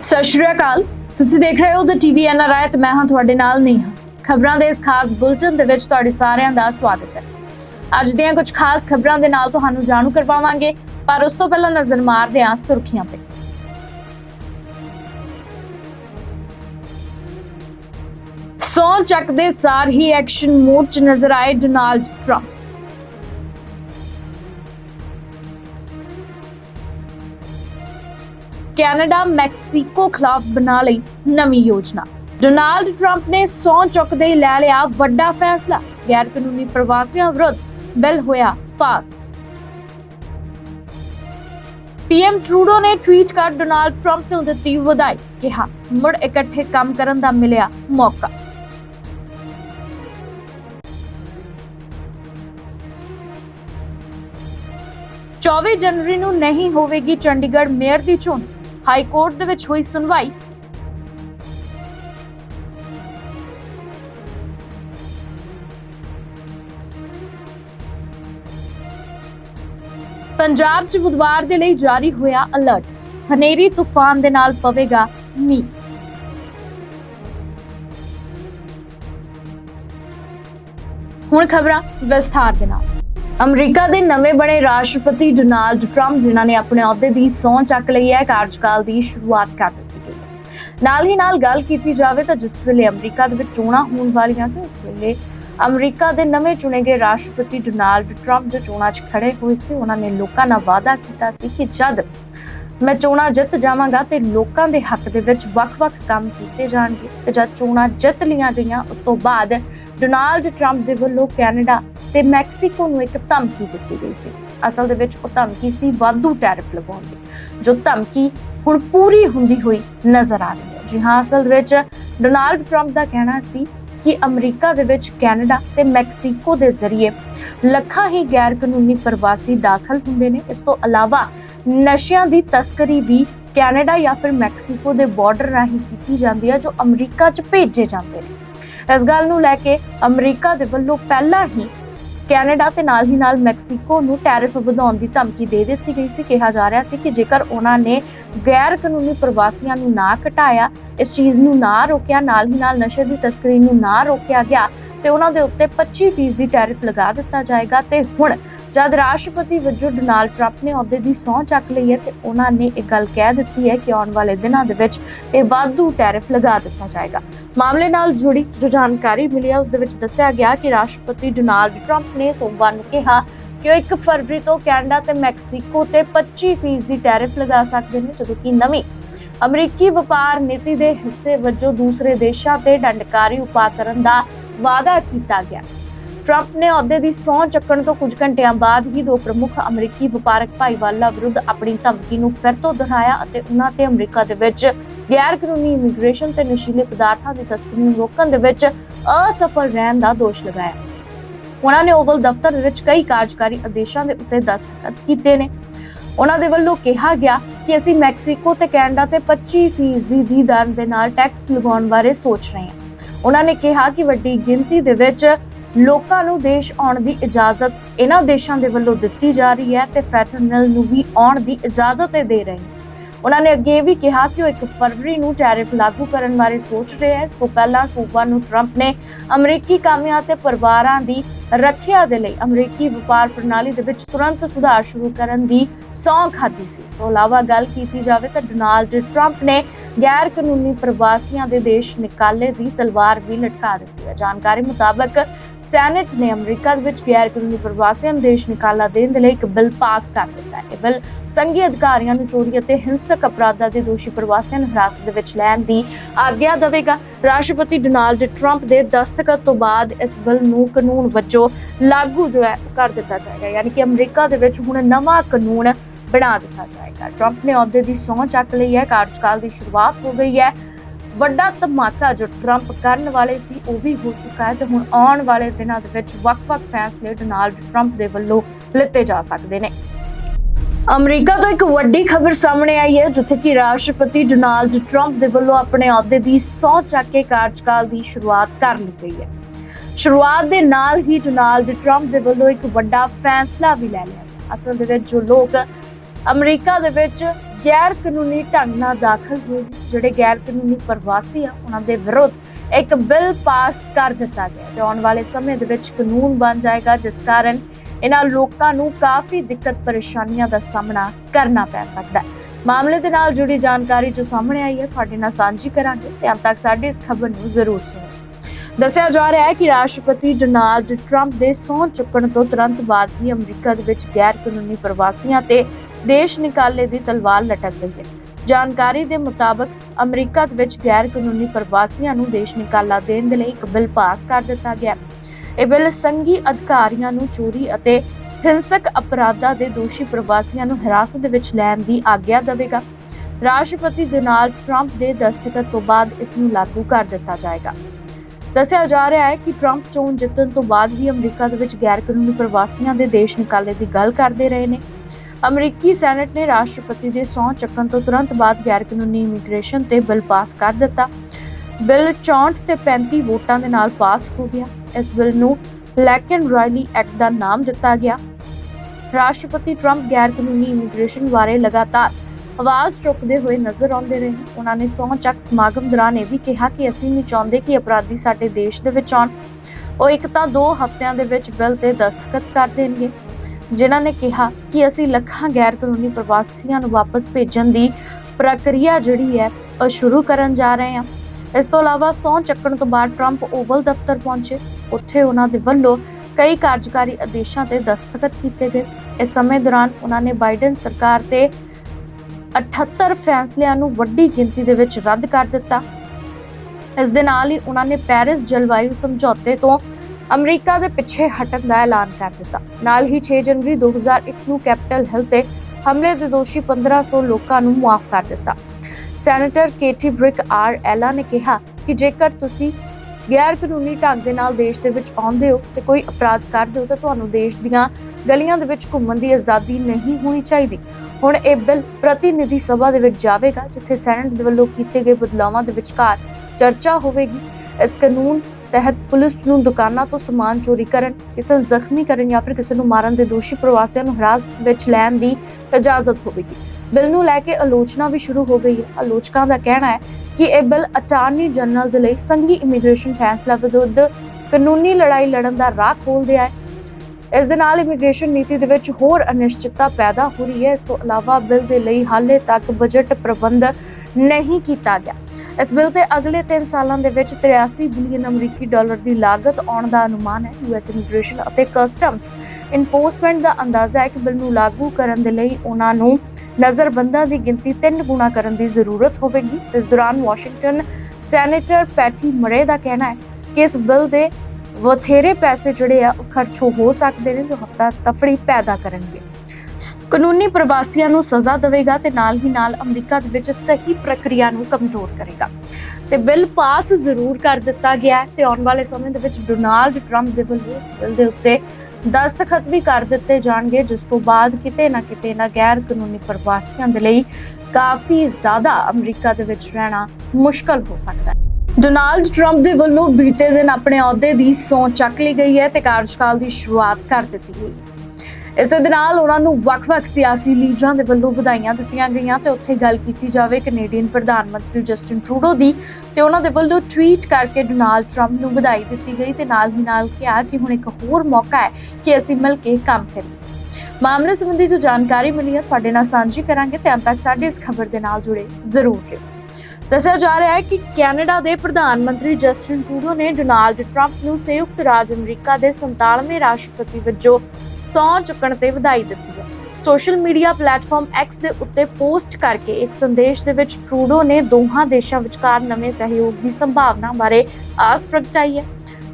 ਸਤਿ ਸ਼੍ਰੀ ਅਕਾਲ। ਤੁਸੀਂ ਦੇਖ ਰਹੇ ਹੋ ਦ ਟੀਵੀ ਐਨਆਰਆਈ ਤੇ ਮੈਂ ਹਾਂ ਤੁਹਾਡੇ ਨਾਲ ਨੇਹਾ। ਖਬਰਾਂ ਦੇ ਇਸ ਖਾਸ ਬੁਲਟਨ ਦੇ ਵਿੱਚ ਤੁਹਾਡੇ ਸਾਰਿਆਂ ਦਾ ਸਵਾਗਤ ਹੈ। ਅੱਜ ਦੀਆਂ ਕੁਝ ਖਾਸ ਖਬਰਾਂ ਦੇ ਨਾਲ ਤੁਹਾਨੂੰ ਜਾਣੂ ਕਰਵਾਵਾਂਗੇ, ਪਰ ਉਸ ਤੋਂ ਪਹਿਲਾਂ ਨਜ਼ਰ ਮਾਰਦੇ ਹਾਂ ਸੁਰਖੀਆਂ ਤੇ। ਸੌ ਚੱਕ ਦੇ ਸਾਰ ਹੀ ਐਕਸ਼ਨ ਮੋਡ 'ਚ ਨਜ਼ਰ ਆਏ ਡੋਨਾਲਡ ਟਰੰਪ। ਕੈਨੇਡਾ ਮੈਕਸੀਕੋ ਖਿਲਾਫ ਬਣਾ ਲਈ ਨਵੀਂ ਯੋਜਨਾ। ਡੋਨਾਲਡ ਟਰੰਪ ਨੇ ਸੌ ਚੁੱਕਦੇ ਹੀ ਲੈ ਲਿਆ ਵੱਡਾ ਫੈਸਲਾ। ਗੈਰ ਕਾਨੂੰਨੀ ਪ੍ਰਵਾਸੀਆਂ ਵਿਰੁੱਧ ਬਿੱਲ ਹੋਇਆ ਪਾਸ। ਪੀਐਮ ਟਰੂਡੋ ਨੇ ਟਵੀਟ ਕਰ ਡੋਨਾਲਡ ਟਰੰਪ ਨੂੰ ਦਿੱਤੀ ਵਧਾਈ, ਕਿਹਾ, ਮੁੜ ਇਕੱਠੇ ਕੰਮ ਕਰਨ ਦਾ ਮਿਲਿਆ ਮੌਕਾ। ਚੌਵੀ ਜਨਵਰੀ ਨੂੰ ਨਹੀਂ ਹੋਵੇਗੀ ਚੰਡੀਗੜ੍ਹ ਮੇਅਰ ਦੀ ਚੋਣ। ਹਾਈ ਕੋਰਟ ਦੇ ਵਿੱਚ ਹੋਈ ਸੁਣਵਾਈ। ਪੰਜਾਬ 'ਚ ਬੁੱਧਵਾਰ ਦੇ ਲਈ ਜਾਰੀ ਹੋਇਆ ਅਲਰਟ। ਹਨੇਰੀ ਤੂਫਾਨ ਦੇ ਨਾਲ ਪਵੇਗਾ ਮੀਂਹ। ਹੁਣ ਖਬਰਾਂ ਵਿਸਥਾਰ ਦੇ ਨਾਲ। ਅਮਰੀਕਾ ਦੇ ਨਵੇਂ ਬਣੇ ਰਾਸ਼ਟਰਪਤੀ ਡੋਨਾਲਡ ਟਰੰਪ, ਜਿਨ੍ਹਾਂ ਨੇ ਆਪਣੇ ਅਹੁਦੇ ਦੀ ਸਹੁੰ ਚੱਕ ਲਈ ਹੈ, ਕਾਰਜਕਾਲ ਦੀ ਸ਼ੁਰੂਆਤ ਕਰ ਦਿੱਤੀ ਗਈ ਨਾਲ ਹੀ ਨਾਲ ਗੱਲ ਕੀਤੀ ਜਾਵੇ ਤਾਂ ਜਿਸ ਵੇਲੇ ਅਮਰੀਕਾ ਦੇ ਵਿੱਚ ਚੋਣਾਂ ਹੋਣ ਵਾਲੀਆਂ ਸੀ, ਉਸ ਵੇਲੇ ਅਮਰੀਕਾ ਦੇ ਨਵੇਂ ਚੁਣੇ ਗਏ ਰਾਸ਼ਟਰਪਤੀ ਡੋਨਾਲਡ ਟਰੰਪ ਜੋ ਚੋਣਾਂ 'ਚ ਖੜੇ ਹੋਏ ਸੀ, ਉਹਨਾਂ ਨੇ ਲੋਕਾਂ ਨਾਲ ਵਾਅਦਾ ਕੀਤਾ ਸੀ ਕਿ ਜਦ ਮੈਂ ਚੋਣਾਂ ਜਿੱਤ ਜਾਵਾਂਗਾ ਤੇ ਲੋਕਾਂ ਦੇ ਹੱਕ ਦੇ ਵਿੱਚ ਵੱਖ-ਵੱਖ ਕੰਮ ਕੀਤੇ ਜਾਣਗੇ ਤੇ ਜਦ ਚੋਣਾਂ ਜਿੱਤ ਲੀਆਂ ਗਈਆਂ, ਉਸ ਤੋਂ ਬਾਅਦ ਡੋਨਾਲਡ ਟਰੰਪ ਦੇ ਵੱਲੋਂ ਕੈਨੇਡਾ ਤੇ ਮੈਕਸੀਕੋ ਨੂੰ ਇੱਕ ਧਮਕੀ ਦਿੱਤੀ ਗਈ ਸੀ। ਅਸਲ ਦੇ ਵਿੱਚ ਉਹ ਧਮਕੀ ਸੀ ਵਾਧੂ ਟੈਰਿਫ ਲਗਾਉਣ ਦੀ, ਜੋ ਧਮਕੀ ਹੁਣ ਪੂਰੀ ਹੁੰਦੀ ਹੋਈ ਨਜ਼ਰ ਆ ਰਹੀ ਹੈ। ਜੀ ਹਾਂ, ਅਸਲ ਵਿੱਚ ਡੋਨਾਲਡ ਟਰੰਪ ਦਾ ਕਹਿਣਾ ਸੀ ਕਿ ਅਮਰੀਕਾ ਦੇ ਵਿੱਚ ਕੈਨੇਡਾ ਤੇ ਮੈਕਸੀਕੋ ਦੇ ਜ਼ਰੀਏ ਲੱਖਾਂ ਹੀ ਗੈਰ ਕਾਨੂੰਨੀ ਪ੍ਰਵਾਸੀ ਦਾਖਲ ਹੁੰਦੇ ਨੇ। ਇਸ ਤੋਂ ਇਲਾਵਾ ਨਸ਼ਿਆਂ ਦੀ ਤਸਕਰੀ ਵੀ ਕੈਨੇਡਾ ਜਾਂ ਫਿਰ ਮੈਕਸੀਕੋ ਦੇ ਬਾਰਡਰ ਰਾਹੀਂ ਕੀਤੀ ਜਾਂਦੀ ਹੈ, ਜੋ ਅਮਰੀਕਾ 'ਚ ਭੇਜੇ ਜਾਂਦੇ ਨੇ। ਇਸ ਗੱਲ ਨੂੰ ਲੈ ਕੇ ਅਮਰੀਕਾ ਦੇ ਵੱਲੋਂ ਪਹਿਲਾਂ ਹੀ ਕੈਨੇਡਾ ਤੇ ਨਾਲ ਹੀ ਨਾਲ ਮੈਕਸੀਕੋ ਨੂੰ ਟੈਰਿਫ ਵਧਾਉਣ ਦੀ ਧਮਕੀ ਦੇ ਦਿੱਤੀ ਗਈ ਸੀ। ਕਿਹਾ ਜਾ ਰਿਹਾ ਸੀ ਕਿ ਜੇਕਰ ਉਹਨਾਂ ਨੇ ਗੈਰ ਕਾਨੂੰਨੀ ਪ੍ਰਵਾਸੀਆਂ ਨੂੰ ਨਾ ਘਟਾਇਆ, ਇਸ ਚੀਜ਼ ਨੂੰ ਨਾ ਰੋਕਿਆ, ਨਾਲ ਹੀ ਨਾਲ ਨਸ਼ੇ ਦੀ ਤਸਕਰੀ ਨੂੰ ਨਾ ਰੋਕਿਆ ਗਿਆ, ਤੇ ਉਹਨਾਂ ਦੇ ਉੱਤੇ 25% ਦੀ ਟੈਰਿਫ ਲਗਾ ਦਿੱਤਾ ਜਾਏਗਾ। ਤੇ ਹੁਣ ਜਦ ਰਾਸ਼ਟਰਪਤੀ ਵਜੋਂ ਡੋਨਾਲਡ ਟਰੰਪ ਨੇ ਅਹੁਦੇ ਦੀ ਸਹੁੰ ਚੱਕ ਲਈ ਹੈ ਤੇ ਉਹਨਾਂ ਨੇ ਇਹ ਗੱਲ ਕਹਿ ਦਿੱਤੀ ਹੈ ਕਿ ਆਉਣ ਵਾਲੇ ਦਿਨਾਂ ਦੇ ਵਿੱਚ ਇਹ ਵਾਧੂ ਟੈਰਿਫ ਲਗਾ ਦਿੱਤਾ ਜਾਏਗਾ। ਮਾਮਲੇ ਨਾਲ ਜੁੜੀ ਜੋ ਜਾਣਕਾਰੀ ਮਿਲੀ ਹੈ, ਉਸ ਦੇ ਵਿੱਚ ਦੱਸਿਆ ਗਿਆ ਕਿ ਰਾਸ਼ਟਰਪਤੀ ਡੋਨਾਲਡ ਟਰੰਪ ਨੇ ਸੋਮਵਾਰ ਨੂੰ ਕਿਹਾ ਕਿ ਉਹ 1 ਫਰਵਰੀ ਤੋਂ ਕੈਨੇਡਾ ਤੇ ਮੈਕਸੀਕੋ ਤੇ 25% ਦੀ ਟੈਰਿਫ ਲਗਾ ਸਕਦੇ ਨੇ, ਜਦੋਂ ਕਿ ਨਵੀਂ ਅਮਰੀਕੀ ਵਪਾਰ ਨੀਤੀ ਦੇ ਹਿੱਸੇ ਵਜੋਂ ਦੂਸਰੇ ਦੇਸ਼ਾਂ ਤੇ ਡੰਡਕਾਰੀ ਉਪਾਅ ਕਰਨ ਦਾ ਵਾਅਦਾ ਕੀਤਾ ਗਿਆ। ਟਰੰਪ ਨੇ ਅਹੁਦੇ ਦੀ ਸਹੁੰ ਚੱਕਣ ਤੋਂ ਕੁਝ ਘੰਟਿਆਂ ਬਾਅਦ ਹੀ ਦੋ ਪ੍ਰਮੁੱਖ ਅਮਰੀਕੀ ਵਪਾਰਕ ਭਾਈਵਾਲਾਂ ਵਿਰੁੱਧ ਆਪਣੀ ਧਮਕੀ ਨੂੰ ਫਿਰ ਤੋਂ ਦੁਹਰਾਇਆ ਅਤੇ ਉਹਨਾਂ ਤੇ ਅਮਰੀਕਾ ਦੇ ਵਿੱਚ ਗੈਰ ਕਾਨੂੰਨੀ ਇਮੀਗ੍ਰੇਸ਼ਨ ਤੇ ਨਸ਼ੀਲੇ ਪਦਾਰਥਾਂ ਦੀ ਤਸਕਰੀ ਨੂੰ ਰੋਕਣ ਦੇ ਵਿੱਚ ਅਸਫਲ ਰਹਿਣ ਦਾ ਦੋਸ਼ ਲਗਾਇਆ। ਉਹਨਾਂ ਨੇ ਓਵਲ ਦਫ਼ਤਰ ਦੇ ਵਿੱਚ ਕਈ ਕਾਰਜਕਾਰੀ ਆਦੇਸ਼ਾਂ ਦੇ ਉੱਤੇ ਦਸਤਖਤ ਕੀਤੇ ਨੇ। ਉਹਨਾਂ ਦੇ ਵੱਲੋਂ ਕਿਹਾ ਗਿਆ ਕਿ ਅਸੀਂ ਮੈਕਸੀਕੋ ਤੇ ਕੈਨੇਡਾ ਤੇ 25% ਦੀ ਦਰ ਦੇ ਨਾਲ ਟੈਕਸ ਲਗਾਉਣ ਬਾਰੇ ਸੋਚ ਰਹੇ ਹਾਂ। ਉਹਨਾਂ ਨੇ ਕਿਹਾ ਕਿ ਵੱਡੀ ਗਿਣਤੀ ਦੇ ਵਿੱਚ ਲੋਕਾਂ ਨੂੰ ਦੇਸ਼ ਆਉਣ ਦੀ ਇਜਾਜ਼ਤ ਇਹਨਾਂ ਦੇਸ਼ਾਂ ਦੇ ਵੱਲੋਂ ਦਿੱਤੀ ਜਾ ਰਹੀ ਹੈ ਤੇ ਫੈਟਰਨਲ ਨੂੰ ਵੀ ਆਉਣ ਦੀ ਇਜਾਜ਼ਤ ਦੇ ਰਹੇ ਉਹਨਾਂ ਨੇ ਅੱਗੇ ਵੀ ਕਿਹਾ ਕਿ ਉਹ 1 ਫਰਵਰੀ ਨੂੰ ਟੈਰਿਫ ਲਾਗੂ ਕਰਨ ਬਾਰੇ ਸੋਚ ਰਹੇ ਹੈ। ਇਸ ਤੋਂ ਪਹਿਲਾਂ ਸੋਮਵਾਰ ਨੂੰ ਟਰੰਪ ਨੇ ਅਮਰੀਕੀ ਕਾਮਿਆਂ ਤੇ ਪਰਿਵਾਰਾਂ ਦੀ ਰੱਖਿਆ ਦੇ ਲਈ ਅਮਰੀਕੀ ਵਪਾਰ ਪ੍ਰਣਾਲੀ ਦੇ ਵਿੱਚ ਤੁਰੰਤ ਸੁਧਾਰ ਸ਼ੁਰੂ ਕਰਨ ਦੀ ਸੌਂ ਖਾਧੀ ਸੀ। ਇਸ ਤੋਂ ਇਲਾਵਾ ਗੱਲ ਕੀਤੀ ਜਾਵੇ ਤਾਂ ਡੋਨਾਲਡ ਟਰੰਪ ਨੇ ਗੈਰ ਕਾਨੂੰਨੀ ਪ੍ਰਵਾਸੀਆਂ ਦੇ ਦੇਸ਼ ਨਿਕਾਲੇ ਦੀ ਤਲਵਾਰ ਵੀ ਲਟਕਾ ਦਿੱਤੀ ਹੈ। ਜਾਣਕਾਰੀ ਮੁਤਾਬਕ ਸੈਨੇਟ ਨੇ ਅਮਰੀਕਾ ਦੇ ਵਿੱਚ ਗੈਰ ਕਾਨੂੰਨੀ ਪ੍ਰਵਾਸੀਆਂ ਨੂੰ ਦੇਸ਼ ਨਿਕਾਲਾ ਦੇਣ ਦੇ ਲਈ ਇੱਕ ਬਿੱਲ ਪਾਸ ਕਰ ਦਿੱਤਾ ਹੈ। ਇਹ ਬਿੱਲ ਸੰਘੀ ਅਧਿਕਾਰੀਆਂ ਨੂੰ ਚੋਰੀ ਅਤੇ ਹਿੰਸਕ ਅਪਰਾਧਾਂ ਦੇ ਦੋਸ਼ੀ ਪ੍ਰਵਾਸੀਆਂ ਨੂੰ ਹਿਰਾਸਤ ਦੇ ਵਿੱਚ ਲੈਣ ਦੀ ਆਗਿਆ ਦੇਵੇਗਾ। ਰਾਸ਼ਟਰਪਤੀ ਡੋਨਾਲਡ ਟਰੰਪ ਦੇ ਦਸਤਖਤ ਤੋਂ ਬਾਅਦ ਇਸ ਬਿੱਲ ਨੂੰ ਕਾਨੂੰਨ ਵਜੋਂ ਲਾਗੂ ਜੋ ਹੈ ਕਰ ਦਿੱਤਾ ਜਾਏਗਾ। ਯਾਨੀ ਕਿ ਅਮਰੀਕਾ ਦੇ ਵਿੱਚ ਹੁਣ ਨਵਾਂ ਕਾਨੂੰਨ ਬਣਾ ਦਿੱਤਾ ਜਾਏਗਾ। ਟਰੰਪ ਨੇ ਅਹੁਦੇ ਦੀ ਸਹੁੰ ਚੱਕ ਲਈ ਹੈ। ਕਾਰਜਕਾਲ ਦੀ ਸ਼ੁਰੂਆਤ ਹੋ ਗਈ ਹੈ। ਵੱਡਾ ਧਮਾਕਾ ਜੋ ਟਰੰਪ ਕਰਨ ਵਾਲੇ ਸੀ, ਉਹ ਵੀ ਹੋ ਚੁੱਕਾ ਹੈ ਤੇ ਹੁਣ ਆਉਣ ਵਾਲੇ ਦਿਨਾਂ ਦੇ ਵਿੱਚ ਵੱਖ-ਵੱਖ ਫੈਸਲੇ ਡੋਨਾਲਡ ਟਰੰਪ ਦੇ ਵੱਲੋਂ ਲਿੱਤੇ ਜਾ ਸਕਦੇ ਨੇ। ਅਮਰੀਕਾ ਤੋਂ ਇੱਕ ਵੱਡੀ ਖਬਰ ਸਾਹਮਣੇ ਆਈ ਹੈ, ਜਿੱਥੇ ਕਿ ਰਾਸ਼ਟਰਪਤੀ ਡੋਨਾਲਡ ਟਰੰਪ ਦੇ ਵੱਲੋਂ ਆਪਣੇ ਅਹੁਦੇ ਦੀ ਸਹੁੰ ਚੱਕ ਕੇ ਕਾਰਜਕਾਲ ਦੀ ਸ਼ੁਰੂਆਤ ਕਰ ਲਈ ਗਈ ਹੈ। ਸ਼ੁਰੂਆਤ ਦੇ ਨਾਲ ਹੀ ਡੋਨਾਲਡ ਟਰੰਪ ਦੇ ਵੱਲੋਂ ਇੱਕ ਵੱਡਾ ਫੈਸਲਾ ਵੀ ਲੈ ਲਿਆ। ਅਸਲ ਦੇ ਵਿੱਚ ਜੋ ਲੋਕ ਅਮਰੀਕਾ ਦੇ ਵਿੱਚ ਗੈਰ ਕਾਨੂੰਨੀ ਢੰਗ ਨਾਲ ਦਾਖਲ ਹੋਏ ਜਿਹੜੇ ਗੈਰ ਕਾਨੂੰਨੀ ਪ੍ਰਵਾਸੀ ਆ, ਉਹਨਾਂ ਦੇ ਵਿਰੁੱਧ ਇੱਕ ਬਿੱਲ ਪਾਸ ਕਰ ਦਿੱਤਾ ਗਿਆ ਤੇ ਆਉਣ ਵਾਲੇ ਸਮੇਂ ਦੇ ਵਿੱਚ ਕਾਨੂੰਨ ਬਣ ਜਾਏਗਾ, ਜਿਸ ਕਾਰਨ ਇਹਨਾਂ ਲੋਕਾਂ ਨੂੰ ਕਾਫੀ ਦਿੱਕਤ ਪਰੇਸ਼ਾਨੀਆਂ ਦਾ ਸਾਹਮਣਾ ਕਰਨਾ ਪੈ ਸਕਦਾ ਹੈ। ਮਾਮਲੇ ਦੇ ਨਾਲ ਜੁੜੀ ਜਾਣਕਾਰੀ ਜੋ ਸਾਹਮਣੇ ਆਈ ਹੈ, ਤੁਹਾਡੇ ਨਾਲ ਸਾਂਝੀ ਕਰਾਂਗੇ ਤੇ ਅੰਤ ਤੱਕ ਸਾਡੀ ਇਸ ਖਬਰ ਨੂੰ ਜ਼ਰੂਰ ਸੁਣੋ। ਦੱਸਿਆ ਜਾ ਰਿਹਾ ਹੈ ਕਿ ਰਾਸ਼ਟਰਪਤੀ ਡੋਨਾਲਡ ਟਰੰਪ ਦੇ ਸਹੁੰ ਚੁੱਕਣ ਤੋਂ ਤੁਰੰਤ ਬਾਅਦ ਹੀ ਅਮਰੀਕਾ ਦੇ ਵਿੱਚ ਗੈਰ ਕਾਨੂੰਨੀ ਪ੍ਰਵਾਸੀਆਂ ਤੇ ਦੇਸ਼ ਨਿਕਾਲੇ ਦੀ ਤਲਵਾਰ ਲਟਕ ਗਈ ਹੈ। ਜਾਣਕਾਰੀ ਦੇ ਮੁਤਾਬਕ ਅਮਰੀਕਾ ਦੇ ਵਿੱਚ ਗੈਰ ਕਾਨੂੰਨੀ ਪ੍ਰਵਾਸੀਆਂ ਨੂੰ ਦੇਸ਼ ਨਿਕਾਲਾ ਦੇਣ ਦੇ ਲਈ ਇੱਕ ਬਿੱਲ ਪਾਸ ਕਰ ਦਿੱਤਾ ਗਿਆ। ਇਹ ਬਿੱਲ ਸੰਘੀ ਅਧਿਕਾਰੀਆਂ ਨੂੰ ਚੋਰੀ ਅਤੇ ਹਿੰਸਕ ਅਪਰਾਧਾਂ ਦੇ ਦੋਸ਼ੀ ਪ੍ਰਵਾਸੀਆਂ ਨੂੰ ਹਿਰਾਸਤ ਵਿੱਚ ਲੈਣ ਦੀ ਆਗਿਆ ਦੇਵੇਗਾ। ਰਾਸ਼ਟਰਪਤੀ ਡੋਨਾਲਡ ਟਰੰਪ ਦੇ ਦਸਤਖਤ ਤੋਂ ਬਾਅਦ ਇਸ ਨੂੰ ਲਾਗੂ ਕਰ ਦਿੱਤਾ ਜਾਏਗਾ। ਦੱਸਿਆ ਜਾ ਰਿਹਾ ਹੈ ਕਿ ਟਰੰਪ ਚੋਣ ਜਿੱਤਣ ਤੋਂ ਬਾਅਦ ਵੀ ਅਮਰੀਕਾ ਦੇ ਵਿੱਚ ਗੈਰ ਕਾਨੂੰਨੀ ਪ੍ਰਵਾਸੀਆਂ ਦੇ ਦੇਸ਼ ਨਿਕਾਲੇ ਦੀ ਗੱਲ ਕਰਦੇ ਰਹੇ ਨੇ। ਅਮਰੀਕੀ ਸੈਨੇਟ ਨੇ ਰਾਸ਼ਟਰਪਤੀ ਦੇ ਸਹੁੰ ਚੱਕਣ ਤੋਂ ਤੁਰੰਤ ਬਾਅਦ ਗੈਰ ਕਾਨੂੰਨੀ ਇਮੀਗ੍ਰੇਸ਼ਨ ਤੇ ਬਿੱਲ ਪਾਸ ਕਰ ਦਿੱਤਾ। ਬਿੱਲ 64 ਤੇ 35 ਵੋਟਾਂ ਦੇ ਨਾਲ ਪਾਸ ਹੋ ਗਿਆ। ਇਸ ਬਿੱਲ ਨੂੰ ਲੈਕਨ ਰਾਇਲੀ ਐਕਟ ਦਾ ਨਾਮ ਦਿੱਤਾ ਗਿਆ। ਰਾਸ਼ਟਰਪਤੀ ਟਰੰਪ ਗੈਰ ਕਾਨੂੰਨੀ ਇਮੀਗ੍ਰੇਸ਼ਨ ਬਾਰੇ ਲਗਾਤਾਰ ਆਵਾਜ਼ ਚੁੱਕਦੇ ਹੋਏ ਨਜ਼ਰ ਆਉਂਦੇ ਰਹੇ ਉਹਨਾਂ ਨੇ ਸਹੁੰ ਚੱਕ ਸਮਾਗਮ ਦੌਰਾਨ ਇਹ ਵੀ ਕਿਹਾ ਕਿ ਅਸੀਂ ਨਹੀਂ ਚਾਹੁੰਦੇ ਕਿ ਅਪਰਾਧੀ ਸਾਡੇ ਦੇਸ਼ ਦੇ ਵਿੱਚ ਆਉਣ। ਉਹ ਇੱਕ ਤਾਂ 2 ਹਫ਼ਤਿਆਂ ਦੇ ਵਿੱਚ ਬਿੱਲ ਤੇ ਦਸਤਖਤ ਕਰ ਦੇਣਗੇ। ਜਿਨ੍ਹਾਂ ਨੇ ਕਿਹਾ ਕਿ ਅਸੀਂ ਲੱਖਾਂ ਗੈਰ ਕਾਨੂੰਨੀ ਪ੍ਰਵਾਸੀਆਂ ਨੂੰ ਵਾਪਸ ਭੇਜਣ ਦੀ ਪ੍ਰਕਿਰਿਆ ਜਿਹੜੀ ਹੈ, ਉਹ ਸ਼ੁਰੂ ਕਰਨ ਜਾ ਰਹੇ ਹਾਂ। ਇਸ ਤੋਂ ਇਲਾਵਾ ਸਹੁੰ ਚੱਕਣ ਤੋਂ ਬਾਅਦ ਟਰੰਪ ਓਵਲ ਦਫ਼ਤਰ ਪਹੁੰਚੇ। ਉੱਥੇ ਉਹਨਾਂ ਦੇ ਵੱਲੋਂ ਕਈ ਕਾਰਜਕਾਰੀ ਆਦੇਸ਼ਾਂ ਤੇ ਦਸਤਖਤ ਕੀਤੇ ਗਏ। ਇਸ ਸਮੇਂ ਦੌਰਾਨ ਉਹਨਾਂ ਨੇ ਬਾਈਡਨ ਸਰਕਾਰ ਤੇ 78 ਫੈਸਲਿਆਂ ਨੂੰ ਵੱਡੀ ਗਿਣਤੀ ਦੇ ਵਿੱਚ ਰੱਦ ਕਰ ਦਿੱਤਾ। ਇਸ ਦੇ ਨਾਲ ਹੀ ਉਹਨਾਂ ਨੇ ਪੈਰਿਸ ਜਲਵਾਯੂ ਸਮਝੌਤੇ ਤੋਂ ਅਮਰੀਕਾ ਦੇ ਪਿੱਛੇ ਹਟਣ ਦਾ ਐਲਾਨ ਕਰ ਦਿੱਤਾ। ਨਾਲ ਹੀ 6 ਜਨਵਰੀ 2001 ਨੂੰ ਕੈਪੀਟਲ ਹਿਲ ਤੇ ਹਮਲੇ ਦੇ ਦੋਸ਼ੀ 1500 ਲੋਕਾਂ ਨੂੰ ਮੁਆਫ ਕਰ ਦਿੱਤਾ। Senator Katie Britt R Ala ਨੇ ਕਿਹਾ ਕਿ ਜੇਕਰ ਤੁਸੀਂ ਗੈਰ ਕਾਨੂੰਨੀ ਢੰਗ ਦੇ ਨਾਲ ਦੇਸ਼ ਦੇ ਵਿੱਚ ਆਉਂਦੇ ਹੋ ਤੇ ਕੋਈ ਅਪਰਾਧ ਕਰਦੇ ਹੋ ਤਾਂ ਤੁਹਾਨੂੰ ਦੇਸ਼ ਦੀਆਂ ਗਲੀਆਂ ਦੇ ਵਿੱਚ ਘੁੰਮਣ ਦੀ ਆਜ਼ਾਦੀ ਨਹੀਂ ਹੋਣੀ ਚਾਹੀਦੀ। ਹੁਣ ਇਹ ਬਿੱਲ ਪ੍ਰਤੀਨਿਧੀ ਸਭਾ ਦੇ ਵਿੱਚ ਜਾਵੇਗਾ, ਜਿੱਥੇ ਸੈਨੇਟ ਦੇ ਵੱਲੋਂ ਕੀਤੇ ਗਏ ਬਦਲਾਵਾਂ ਦੇ ਵਿਚਕਾਰ ਚਰਚਾ ਹੋਵੇਗੀ। ਇਸ ਕਾਨੂੰਨ ਤਹਿਤ ਪੁਲਿਸ ਨੂੰ ਦੁਕਾਨਾਂ ਤੋਂ ਸਮਾਨ ਚੋਰੀ ਕਰਨ, ਕਿਸੇ ਨੂੰ ਜ਼ਖਮੀ ਕਰਨ ਜਾਂ ਫਿਰ ਕਿਸੇ ਨੂੰ ਮਾਰਨ ਦੇ ਦੋਸ਼ੀ ਪ੍ਰਵਾਸੀਆਂ ਨੂੰ ਹਿਰਾਸਤ ਵਿੱਚ ਲੈਣ ਦੀ ਇਜਾਜ਼ਤ ਹੋਵੇਗੀ। ਬਿੱਲ ਨੂੰ ਲੈ ਕੇ ਆਲੋਚਨਾ ਵੀ ਸ਼ੁਰੂ ਹੋ ਗਈ ਹੈ। ਆਲੋਚਕਾਂ ਦਾ ਕਹਿਣਾ ਹੈ ਕਿ ਇਹ ਬਿੱਲ ਅਟਾਰਨੀ ਜਨਰਲ ਦੇ ਲਈ ਸੰਘੀ ਇਮੀਗ੍ਰੇਸ਼ਨ ਫੈਸਲਾ ਵਿਰੁੱਧ ਕਾਨੂੰਨੀ ਲੜਾਈ ਲੜਨ ਦਾ ਰਾਹ ਖੋਲ੍ਹਦੇ ਹੈ। ਇਸ ਦੇ ਨਾਲ ਇਮੀਗ੍ਰੇਸ਼ਨ ਨੀਤੀ ਦੇ ਵਿੱਚ ਹੋਰ ਅਨਿਸ਼ਚਿਤਤਾ ਪੈਦਾ ਹੋ ਰਹੀ ਹੈ। ਇਸ ਤੋਂ ਇਲਾਵਾ ਬਿੱਲ ਦੇ ਲਈ ਹਾਲੇ ਤੱਕ ਬਜਟ ਪ੍ਰਬੰਧ ਨਹੀਂ ਕੀਤਾ ਗਿਆ। ਇਸ ਬਿੱਲ ਤੇ ਅਗਲੇ 3 ਸਾਲਾਂ ਦੇ ਵਿੱਚ 83 ਬਿਲੀਅਨ ਅਮਰੀਕੀ ਡਾਲਰ ਦੀ ਲਾਗਤ ਆਉਣ ਦਾ ਅਨੁਮਾਨ ਹੈ। ਯੂਐਸ ਇਮੀਗ੍ਰੇਸ਼ਨ ਅਤੇ ਕਸਟਮਸ ਇਨਫੋਰਸਮੈਂਟ ਦਾ ਅੰਦਾਜ਼ਾ ਹੈ ਕਿ ਬਿੱਲ ਨੂੰ ਲਾਗੂ ਕਰਨ ਦੇ ਲਈ ਉਹਨਾਂ ਨੂੰ ਨਜ਼ਰਬੰਦਾਂ ਦੀ ਗਿਣਤੀ 3 ਗੁਣਾ ਕਰਨ ਦੀ ਜ਼ਰੂਰਤ ਹੋਵੇਗੀ। ਇਸ ਦੌਰਾਨ ਵਾਸ਼ਿੰਗਟਨ ਸੈਨੇਟਰ ਪੈਟੀ ਮਰੇ ਦਾ ਕਹਿਣਾ ਹੈ ਕਿ ਇਸ ਬਿੱਲ ਦੇ ਬਥੇਰੇ ਪੈਸੇ ਜਿਹੜੇ ਆ, ਉਹ ਖਰਚ ਹੋ ਸਕਦੇ ਨੇ ਜੋ ਹਫਤਾ ਤਫੜੀ ਪੈਦਾ ਕਰਨਗੇ। ਕਾਨੂੰਨੀ ਪ੍ਰਵਾਸੀਆਂ ਨੂੰ ਸਜ਼ਾ ਦੇਵੇਗਾ ਤੇ ਨਾਲ ਹੀ ਨਾਲ ਅਮਰੀਕਾ ਦੇ ਵਿੱਚ ਸਹੀ ਪ੍ਰਕਿਰਿਆ ਨੂੰ ਕਮਜ਼ੋਰ ਕਰੇਗਾ। ਤੇ ਬਿੱਲ ਪਾਸ ਜ਼ਰੂਰ ਕਰ ਦਿੱਤਾ ਗਿਆ ਹੈ ਤੇ ਆਉਣ ਵਾਲੇ ਸਮੇਂ ਦੇ ਵਿੱਚ ਡੋਨਾਲਡ ਟਰੰਪ ਦੇ ਵੱਲੋਂ ਇਸ ਬਿੱਲ ਦੇ ਉੱਤੇ ਦਸਤਖਤ ਵੀ ਕਰ ਦਿੱਤੇ ਜਾਣਗੇ, ਜਿਸ ਤੋਂ ਬਾਅਦ ਕਿਤੇ ਨਾ ਕਿਤੇ ਨਾ ਗੈਰ ਕਾਨੂੰਨੀ ਪ੍ਰਵਾਸੀਆਂ ਦੇ ਲਈ ਕਾਫੀ ਜ਼ਿਆਦਾ ਅਮਰੀਕਾ ਦੇ ਵਿੱਚ ਰਹਿਣਾ ਮੁਸ਼ਕਲ ਹੋ ਸਕਦਾ ਹੈ। ਡੋਨਾਲਡ ਟਰੰਪ ਦੇ ਵੱਲੋਂ ਬੀਤੇ ਦਿਨ ਆਪਣੇ ਅਹੁਦੇ ਦੀ ਸਹੁੰ ਚੱਕ ਲਈ ਗਈ ਹੈ ਤੇ ਕਾਰਜਕਾਲ ਦੀ ਸ਼ੁਰੂਆਤ ਕਰ ਦਿੱਤੀ ਗਈ ਹੈ। ਇਸੇ ਦੇ ਨਾਲ ਉਹਨਾਂ ਨੂੰ ਵੱਖ-ਵੱਖ ਸਿਆਸੀ ਲੀਡਰਾਂ ਦੇ ਵੱਲੋਂ ਵਧਾਈਆਂ ਦਿੱਤੀਆਂ ਗਈਆਂ ਤੇ ਉੱਥੇ ਗੱਲ ਕੀਤੀ ਜਾਵੇ ਕੈਨੇਡੀਅਨ ਪ੍ਰਧਾਨ ਮੰਤਰੀ ਜਸਟਿਨ ਟਰੂਡੋ ਦੀ ਤੇ ਉਹਨਾਂ ਦੇ ਵੱਲੋਂ ਟਵੀਟ ਕਰਕੇ ਡੋਨਾਲਡ ਟਰੰਪ ਨੂੰ ਵਧਾਈ ਦਿੱਤੀ ਗਈ ਤੇ ਨਾਲ ਹੀ ਨਾਲ ਕਿਹਾ ਕਿ ਹੁਣ ਇੱਕ ਹੋਰ ਮੌਕਾ ਹੈ ਕਿ ਅਸੀਂ ਮਿਲ ਕੇ ਕੰਮ ਕਰੀਏ। ਮਾਮਲੇ ਸੰਬੰਧੀ ਜੋ ਜਾਣਕਾਰੀ ਮਿਲੀ ਹੈ, ਤੁਹਾਡੇ ਨਾਲ ਸਾਂਝੀ ਕਰਾਂਗੇ ਤੇ ਅੰਤ ਤੱਕ ਸਾਡੇ ਇਸ ਖਬਰ ਦੇ ਨਾਲ ਜੁੜੇ ਜ਼ਰੂਰ ਰਹੋ। ਦੱਸਿਆ ਜਾ ਰਿਹਾ ਹੈ ਕਿ ਕੈਨੇਡਾ ਦੇ ਪ੍ਰਧਾਨ ਮੰਤਰੀ ਜਸਟਿਨ ਟਰੂਡੋ ਨੇ ਡੋਨਾਲਡ ਟਰੰਪ ਨੂੰ ਸੰਯੁਕਤ ਰਾਜ ਅਮਰੀਕਾ ਦੇ 47ਵੇਂ ਰਾਸ਼ਟਰਪਤੀ ਵਜੋਂ ਸਹੁੰ ਚੁੱਕਣ ਤੇ ਵਧਾਈ ਦਿੱਤੀ ਹੈ। ਸੋਸ਼ਲ ਮੀਡੀਆ ਪਲੇਟਫਾਰਮ X ਦੇ ਉੱਤੇ ਪੋਸਟ ਕਰਕੇ ਇੱਕ ਸੰਦੇਸ਼ ਦੇ ਵਿੱਚ ਟਰੂਡੋ ਨੇ ਦੋਹਾਂ ਦੇਸ਼ਾਂ ਵਿਚਕਾਰ ਨਵੇਂ ਸਹਿਯੋਗ ਦੀ ਸੰਭਾਵਨਾ ਬਾਰੇ ਆਸ ਪ੍ਰਗਟਾਈ ਹੈ।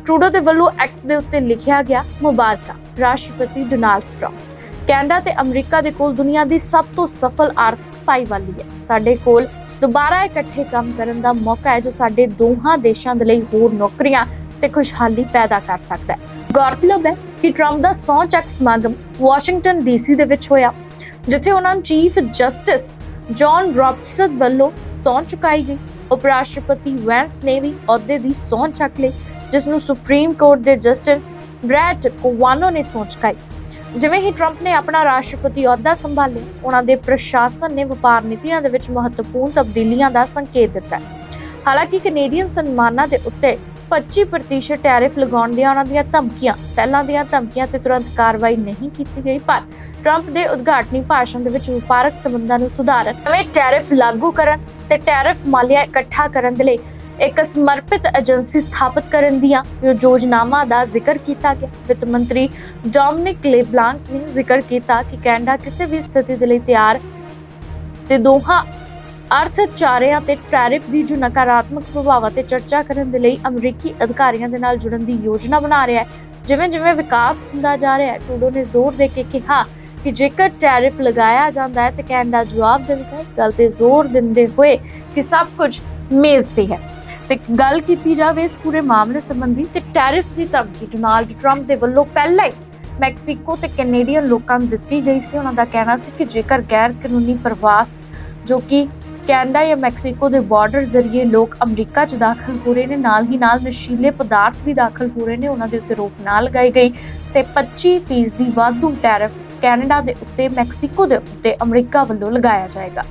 ਟਰੂਡੋ ਦੇ ਵੱਲੋਂ X ਦੇ ਉੱਤੇ ਲਿਖਿਆ ਗਿਆ, ਮੁਬਾਰਕਾਂ, ਰਾਸ਼ਟਰਪਤੀ ਡੋਨਾਲਡ ਟਰੰਪ। ਕੈਨੇਡਾ ਤੇ ਅਮਰੀਕਾ ਦੇ ਕੋਲ ਦੁਨੀਆ ਦੀ ਸਭ ਤੋਂ ਸਫਲ ਆਰਥਿਕ ਭਾਈਵਾਲੀ ਹੈ। ਸਾਡੇ ਕੋਲ ਦੁਬਾਰਾ ਇਕੱਠੇ ਕੰਮ ਕਰਨ ਦਾ ਮੌਕਾ ਹੈ ਜੋ ਸਾਡੇ ਦੋਹਾਂ ਦੇਸ਼ਾਂ ਦੇ ਲਈ ਹੋਰ ਨੌਕਰੀਆਂ ਤੇ ਖੁਸ਼ਹਾਲੀ ਪੈਦਾ ਕਰ ਸਕਦਾ ਹੈ। ਗੌਰਤਲਬ ਹੈ ਕਿ ਟਰੰਪ ਦਾ ਸਹੁੰ ਚੱਕ ਸਮਾਗਮ ਵਾਸ਼ਿੰਗਟਨ ਡੀਸੀ ਦੇ ਵਿੱਚ ਹੋਇਆ, ਜਿੱਥੇ ਉਹਨਾਂ ਨੂੰ ਚੀਫ ਜਸਟਿਸ ਜੌਨ ਰਾਬਰਟਸਨ ਵੱਲੋਂ ਸਹੁੰ ਚੁਕਾਈ ਗਈ। ਉਪ ਰਾਸ਼ਟਰਪਤੀ ਵੈਂਸ ਨੇ ਵੀ ਅਹੁਦੇ ਦੀ ਸਹੁੰ ਚੱਕ ਲਈ, ਜਿਸ ਨੂੰ ਸੁਪਰੀਮ ਕੋਰਟ ਦੇ ਜਸਟਿਸ ਬ੍ਰੈਟ ਕੋਵਾਨੋ ਨੇ ਸਹੁੰ ਚੁਕਾਈ। ਜਿਵੇਂ ਹੀ ਟਰੰਪ ਨੇ ਆਪਣਾ ਰਾਸ਼ਟਰਪਤੀ ਅਹੁਦਾ ਸੰਭਾਲਿਆ, ਉਹਨਾਂ ਦੇ ਪ੍ਰਸ਼ਾਸਨ ਨੇ ਵਪਾਰ ਨੀਤੀਆਂ ਦੇ ਵਿੱਚ ਮਹੱਤਵਪੂਰਨ ਤਬਦੀਲੀਆਂ ਦਾ ਸੰਕੇਤ ਦਿੱਤਾ ਹਾਲਾਂਕਿ ਕੈਨੇਡੀਅਨ ਸਨਮਾਨਾਂ ਦੇ ਉੱਤੇ 25% ਟੈਰਿਫ ਲਗਾਉਣ ਦੀਆਂ ਉਹਨਾਂ ਦੀਆਂ ਧਮਕੀਆਂ, ਪਹਿਲਾਂ ਦੀਆਂ ਧਮਕੀਆਂ ਤੇ ਤੁਰੰਤ ਕਾਰਵਾਈ ਨਹੀਂ ਕੀਤੀ ਗਈ, ਪਰ ਟਰੰਪ ਦੇ ਉਦਘਾਟਨੀ ਭਾਸ਼ਣ ਦੇ ਵਿੱਚ ਵਪਾਰਕ ਸੰਬੰਧਾਂ ਨੂੰ ਸੁਧਾਰਨ, ਨਵੇਂ ਟੈਰਿਫ ਲਾਗੂ ਕਰਨ ਤੇ ਟੈਰਿਫ ਮਾਲੀਆ ਇਕੱਠਾ ਕਰਨ ਦੇ ਲਈ ਇੱਕ ਸਮਰਪਿਤ ਏਜੰਸੀ ਸਥਾਪਿਤ ਕਰਨ ਦੀਆਂ ਯੋਜਨਾਵਾਂ ਦਾ ਜ਼ਿਕਰ ਕੀਤਾ ਗਿਆ। ਵਿੱਤ ਮੰਤਰੀ ਡੋਮਿਨਿਕ ਲੇਬਲਾਂਕ ਨੇ ਜ਼ਿਕਰ ਕੀਤਾ ਕਿ ਕੈਨੇਡਾ ਕਿਸੇ ਵੀ ਸਥਿਤੀ ਦੇ ਲਈ ਤਿਆਰ ਤੇ ਦੋਹਾਂ ਅਰਥਚਾਰਿਆਂ ਤੇ ਟੈਰਿਫ ਦੀ ਜੋ ਨਕਾਰਾਤਮਕ ਪ੍ਰਭਾਵਾਂ ਤੇ ਚਰਚਾ ਕਰਨ ਦੇ ਲਈ ਅਮਰੀਕੀ ਅਧਿਕਾਰੀਆਂ ਦੇ ਨਾਲ ਜੁੜਨ ਦੀ ਯੋਜਨਾ ਬਣਾ ਰਿਹਾ ਹੈ। ਜਿਵੇਂ ਜਿਵੇਂ ਵਿਕਾਸ ਹੁੰਦਾ ਜਾ ਰਿਹਾ ਹੈ, ਟਰੂਡੋ ਨੇ ਜ਼ੋਰ ਦੇ ਕੇ ਕਿਹਾ ਕਿ ਜੇਕਰ ਟੈਰਿਫ ਲਗਾਇਆ ਜਾਂਦਾ ਹੈ ਤੇ ਕੈਨੇਡਾ ਜਵਾਬ ਦੇਵੇਗਾ। ਇਸ ਗੱਲ ਤੇ ਜ਼ੋਰ ਦਿੰਦੇ ਹੋਏ ਕਿ ਸਭ ਕੁਝ ਮੇਜ਼ ਤੇ ਹੈ। ਤੇ ਗੱਲ ਕੀਤੀ ਜਾਵੇ ਇਸ ਪੂਰੇ ਮਾਮਲੇ ਸੰਬੰਧੀ ਤੇ ਟੈਰਿਫ ਦੀ ਧਮਕੀ ਡੋਨਾਲਡ ਟਰੰਪ ਦੇ ਵੱਲੋਂ ਪਹਿਲਾਂ ਹੀ ਮੈਕਸੀਕੋ ਤੇ ਕੈਨੇਡੀਅਨ ਲੋਕਾਂ ਨੂੰ ਦਿੱਤੀ ਗਈ ਸੀ। ਉਹਨਾਂ ਦਾ ਕਹਿਣਾ ਸੀ ਕਿ ਜੇਕਰ ਗੈਰ ਕਾਨੂੰਨੀ ਪ੍ਰਵਾਸ ਜੋ ਕਿ ਕੈਨੇਡਾ ਜਾਂ ਮੈਕਸੀਕੋ ਦੇ ਬਾਰਡਰ ਜ਼ਰੀਏ ਲੋਕ ਅਮਰੀਕਾ 'ਚ ਦਾਖਲ ਹੋ ਰਹੇ ਨੇ, ਨਾਲ ਹੀ ਨਾਲ ਨਸ਼ੀਲੇ ਪਦਾਰਥ ਵੀ ਦਾਖਲ ਹੋ ਰਹੇ ਨੇ, ਉਹਨਾਂ ਦੇ ਉੱਤੇ ਰੋਕ ਨਾ ਲਗਾਈ ਗਈ ਤੇ 25% ਦੀ ਵਾਧੂ ਟੈਰਿਫ ਕੈਨੇਡਾ ਦੇ ਉੱਤੇ, ਮੈਕਸੀਕੋ ਦੇ ਉੱਤੇ ਅਮਰੀਕਾ ਵੱਲੋਂ ਲਗਾਇਆ ਜਾਏਗਾ।